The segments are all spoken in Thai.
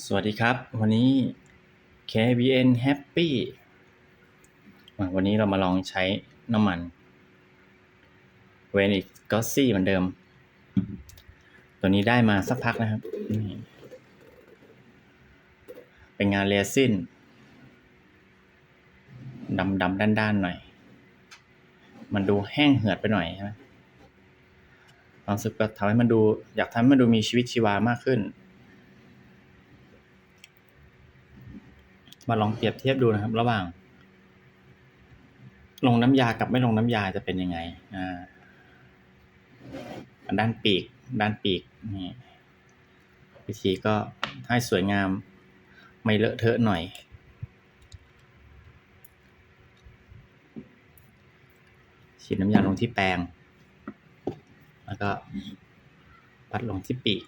สวัสดีครับ วันนี้ KBN Happy วันนี้เรามาลองใช้น้ำมันเวนิกก็ซี่เหมือนเดิม ตัวนี้ได้มาสักพักนะครับ เป็นงานเรซินดำดำด้านด้านๆหน่อย มันดูแห้งเหือดไปหน่อยใช่ไหมความสึกก็ทำให้มันดู อยากทำให้มันดูมีชีวิตชีวามากขึ้น มาลองเปรียบเทียบดูนะครับ ระหว่าง ลงน้ำยากับไม่ลงน้ำยาจะเป็นยังไงอ่าด้านปีก ด้านปีกนี่วิธีก็ให้สวยงามไม่เลอะเทอะหน่อย ฉีดน้ำยาลงที่แปรงแล้วก็ปัดลงที่ปีก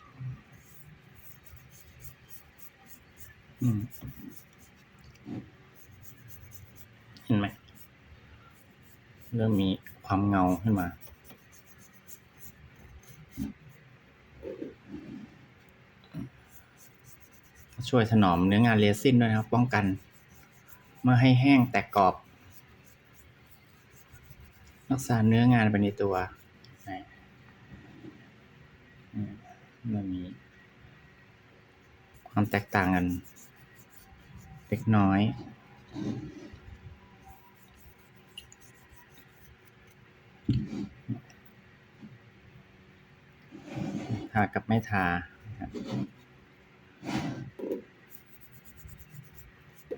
อืม เห็นไหมเริ่มมีความเงาขึ้นมาช่วยถนอมเนื้องานเรซินด้วยนะครับ ป้องกันไม่ให้แห้งแตกกรอบ รักษาเนื้องานไปในตัวมันมีความแตกต่างกัน เล็กน้อยทากับไม่ทา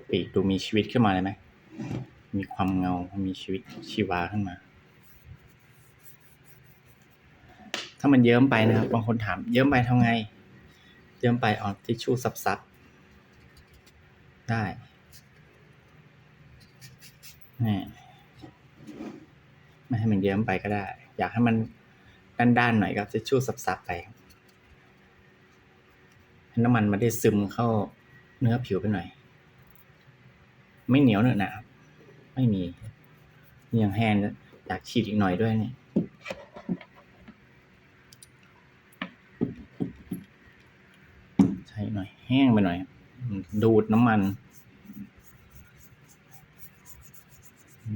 ปีกดูมีชีวิตขึ้นมาเลยไหม มีความเงา มีชีวิตชีวาขึ้นมา ถ้ามันเยิ้มไปนะครับ บางคนถาม เยิ้มไปทำไง เยิ้มไปเอาทิชชู่ซับๆ ได้นี่ไม่ให้มันเยิ้มไปก็ได้ อยากให้มันด้านๆหน่อยก็ทิชชู่ซับๆไปให้น้ำมันมันได้ซึมเข้าเนื้อผิวไปหน่อย ไม่เหนียวเนอะหนะครับไม่มียังแห้งนะอยากฉีดอีกหน่อยด้วยนี่ใช่หน่อยแห้งไปหน่อย ดูดน้ำมัน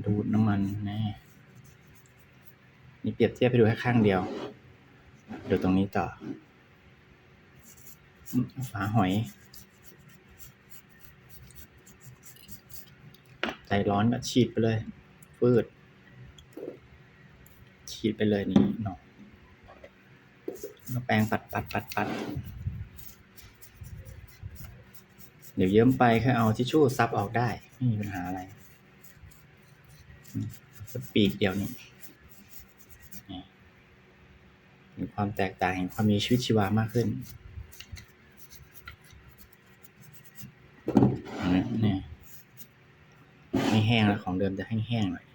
ดูดน้ำมันน่นี่เปรียบเทียบไปดูแค่ข้างเดียว ดูตรงนี้ต่อ ฝาหอย ใจร้อนก็ฉีดไปเลยฟืด ฉีดไปเลยนี่เนาะแล้วแปรงปัดปัดปัดปัดเดี๋ยวเยิ้มไปแค่เอาทิชชู่ซับออกได้ ไม่มีปัญหาอะไร สปีกเดียวนี่เห็นความแตกต่างเห็นความมีชีวิตชีวามากขึ้นนี่ไม่แห้งแล้วของเดิมจะแห้งๆหน่อย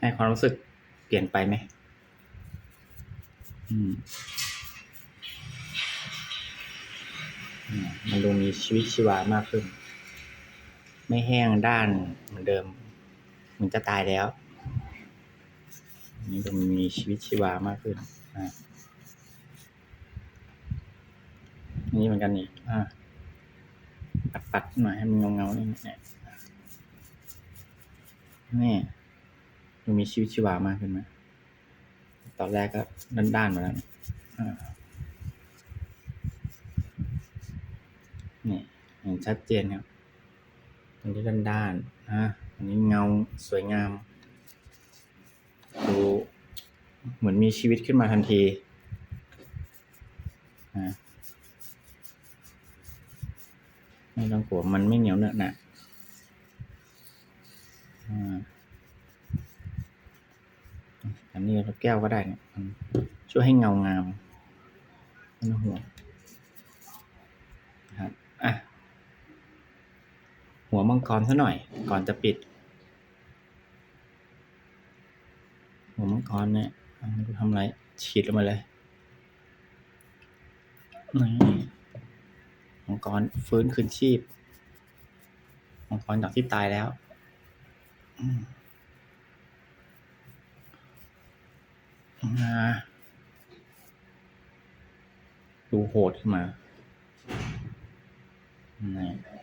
ให้ความรู้สึกเปลี่ยนไปไหมอืมมันดูมีชีวิตชีวามากขึ้น ไม่แห้งด้านเหมือนเดิม เหมันจะตายแล้วอันนี่ดูมีชีวิตชีวามากขึ้นอ่านี่เหมือนกันนี่อ่าปัดปัดๆหน่อยให้มันเงาเงาๆนี่เนี่ยนี่ดูมีชีวิตชีวามากขึ้นไหมตอนแรกก็ด้านๆมาแล้วอ่านี่เห็นชัดเจนครับ ตรงนี้ด้านๆนะอันนี้เงาสวยงามดูเหมือนมีชีวิตขึ้นมาทันทีอ่าไม่ต้องกลัวมันไม่เหนียวเนอะหนะอ่าอันนี้เราแก้วก็ได้เนี่ยช่วยให้เงางามไม่ต้องห่วงนะครับอะ หัวมังกรซะหน่อย ก่อนจะปิด หัวมังกรเนี่ยดูทำอะไร ฉีดลงมาเลยนี่มังกรฟื้นคืนชีพ มังกรจากที่ตายแล้วมาดูโหดขึ้นมานี่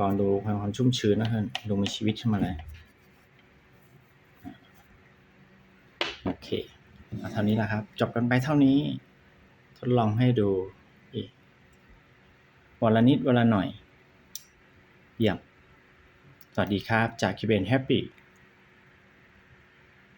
บอลดูความความชุ่มชื้นนะครับดูมีชีวิตขึ้นมาเลยโอเคเอาเท่านี้แหละครับ จบกันไปเท่านี้ ทดลองให้ดูอีกวันละนิดวันละหน่อยเยี่ยมสวัสดีครับจากคิเบนแฮปปี้